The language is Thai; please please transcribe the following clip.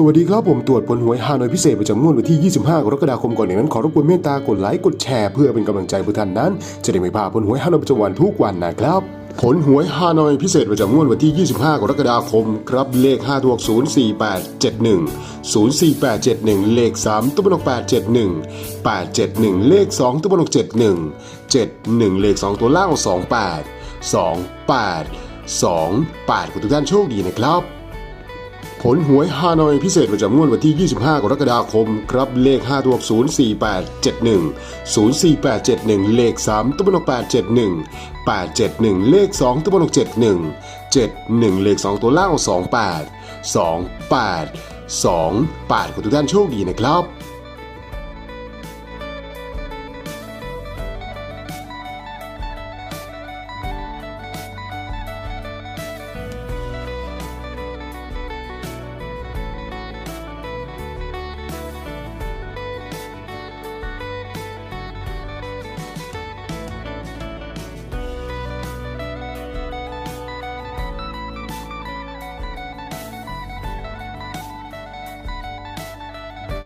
สวัสดีครับผมตรวจผลหวยฮานอยพิเศษประจำงวดวันที่ 25 กรกฎาคมก่อนอย่างนั้นขอรบกวนเมตตากดไลค์กดแชร์เพื่อเป็นกำลังใจผู้ท่านนั้น จะได้ไม่พลาดผลหวยฮานอยประจำวันทุกวันนะครับผลหวยฮานอยพิเศษประจำงวดวันที่ 25 กรกฎาคม ครับเลข5ตัว04871 04871 เลข3ตัวบนก871 871 เลข2ตัวบนก71 71 เลข 2 ตัวล่าง 28 28 28ขอทุกท่านโชคดีนะครับ ผลหวยฮานอยพิเศษประจำงวดวันที่ 25 กรกฎาคม ครับ เลข 5 ตัวอัก04871 04871 เลข 3ตัวบนออก871 871 เลข 2ตัวบนออก71 71 เลข 2 ตัวล่าง28 28 28 ขอทุกท่านโชคดีนะครับ